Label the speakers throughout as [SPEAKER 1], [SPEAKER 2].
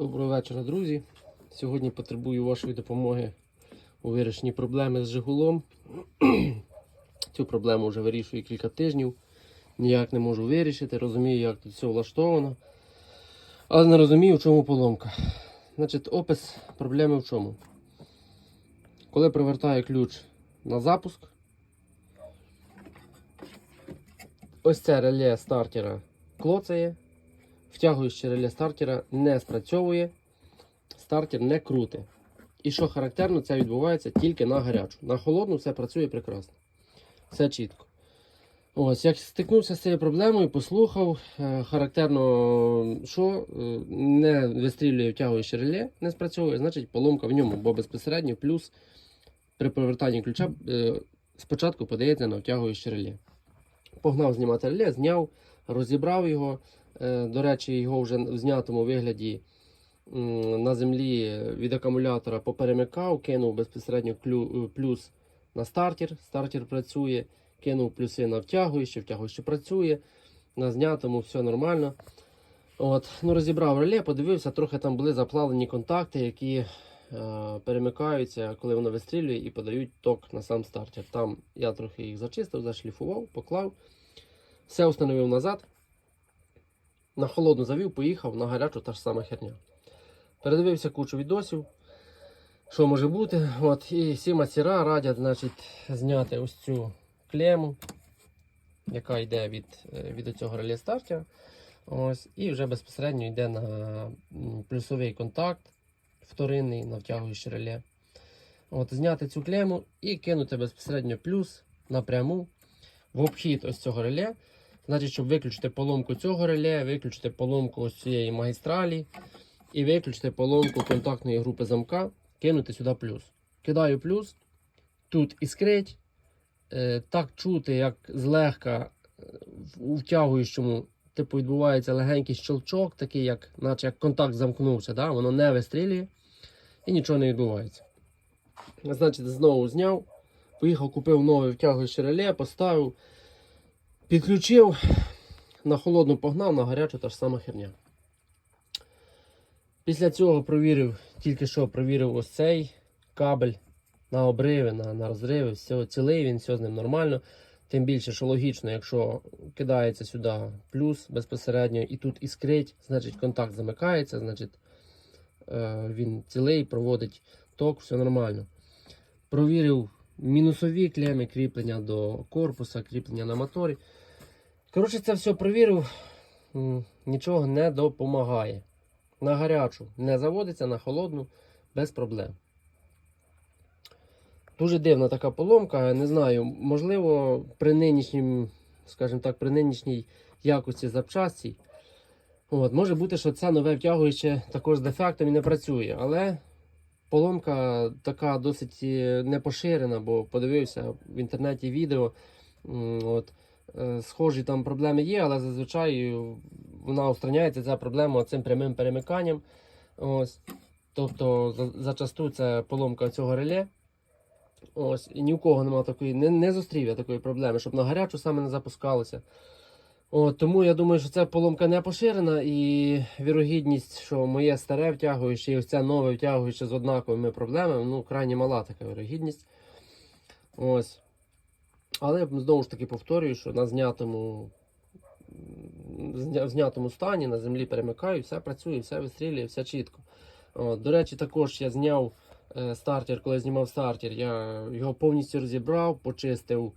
[SPEAKER 1] Доброго вечора, друзі. Сьогодні потребую вашої допомоги у вирішенні проблеми з Жигулом. Цю проблему вже вирішую кілька тижнів. Ніяк не можу вирішити, розумію, як тут все влаштовано. Але не розумію, в чому поломка. Значить, опис проблеми в чому. Коли привертаю ключ на запуск, ось це реле стартера клоцає, втягуючи реле стартера не спрацьовує, стартер не крути. І що характерно, це відбувається тільки на гарячу. На холодну все працює прекрасно. Все чітко. Ось, як стикнувся з цією проблемою, послухав, е, характерно, що е, не вистрілює втягуючи реле, не спрацьовує, значить поломка в ньому, бо безпосередньо плюс при повертанні ключа е, спочатку подається на втягуюче реле. Погнав знімати реле, зняв, розібрав його. Е, До речі, його вже в знятому вигляді на землі від акумулятора поперемикав, кинув безпосередньо е, плюс на стартер. Стартер працює, кинув плюси на втягуюче, втягуюче працює. На знятому все нормально. От, ну, розібрав реле, подивився, трохи там були заплавлені контакти, які е, перемикаються, коли воно вистрілює і подають ток на сам стартер. Там я трохи їх зачистив, зашліфував, поклав, все встановив назад. На холодну завів, поїхав, на гарячу та ж сама херня. Передивився кучу відосів, що може бути. От, і всі мастера радять значить, зняти ось цю клему, яка йде від, е, від цього реле стартера. Ось, і вже безпосередньо йде на плюсовий контакт вторинний на втягуюче реле. От, зняти цю клему і кинути безпосередньо плюс напряму в обхід ось цього реле. Значить, щоб виключити поломку цього реле, виключити поломку ось цієї магістралі і виключити поломку контактної групи замка, кинути сюди плюс. Кидаю плюс, тут іскрить. Е, так чути, як злегка е, у втягуючому типу відбувається легенький щелчок, такий, як, наче як контакт замкнувся, да? воно не вистрілює і нічого не відбувається. Значить, знову зняв, поїхав, купив нове втягуюче реле, поставив, підключив, на холодну погнав, на гарячу та ж сама херня. Після цього провірив, тільки що провірив ось цей кабель на обриви, на, на розриви, все цілий, він все з ним нормально. Тим більше, що логічно, якщо кидається сюди плюс безпосередньо і тут іскрить, значить контакт замикається, значить е, він цілий, проводить ток, все нормально. Провірив мінусові клеми кріплення до корпуса, кріплення на моторі. Коротше, це все провірив, нічого не допомагає. На гарячу не заводиться, на холодну без проблем. Дуже дивна така поломка. Не знаю, можливо, при нинішнім, скажімо так, при нинішній якості запчастей. От, може бути, що це нове втягуюче також з дефектом і не працює. Але поломка така досить е, не поширена, бо подивився в інтернеті відео. От, схожі там проблеми є, але зазвичай вона устраняється ця проблема цим прямим перемиканням. Ось. Тобто за- зачасту це поломка цього реле. Ось, і ні у кого немає такої, не, не зустрів я такої проблеми, щоб на гарячу саме не запускалося. От, тому я думаю, що ця поломка не поширена і вірогідність, що моє старе втягуюче і ось це нове втягуюче з однаковими проблемами, ну, крайні мала така вірогідність. Ось. Але знову ж таки повторюю, що на знятому, в знятому стані на землі перемикаю, все працює, все вистрілює, все чітко. От, до речі, також я зняв е, стартер, коли я знімав стартер, я його повністю розібрав, почистив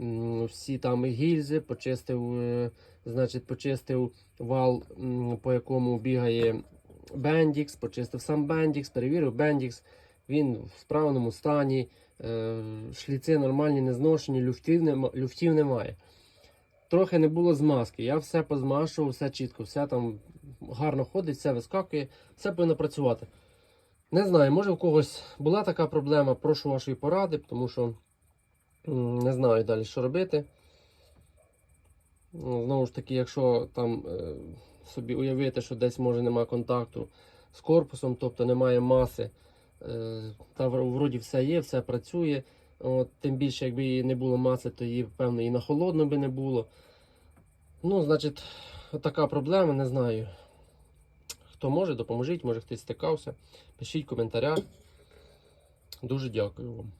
[SPEAKER 1] м, всі там гільзи, почистив, е, значить, почистив вал, м, по якому бігає Bendix, почистив сам Bendix, перевірив Bendix, він в справному стані, е, шліци нормальні, не зношені, люфтів, нема, люфтів немає. Трохи не було змазки. Я все позмашував, все чітко, все там гарно ходить, все вискакує, все повинно працювати. Не знаю, може в когось була така проблема, прошу вашої поради, тому що не знаю далі, що робити. Ну, Знову ж таки, якщо там е, собі уявити, що десь може немає контакту з корпусом, тобто немає маси, та вроді все є, все працює. От, тим більше, якби її не було маси, то її, певно, і на холодно би не було. Ну, значить, така проблема, не знаю. Хто може, допоможіть, може хтось стикався. Пишіть в коментарях. Дуже дякую вам.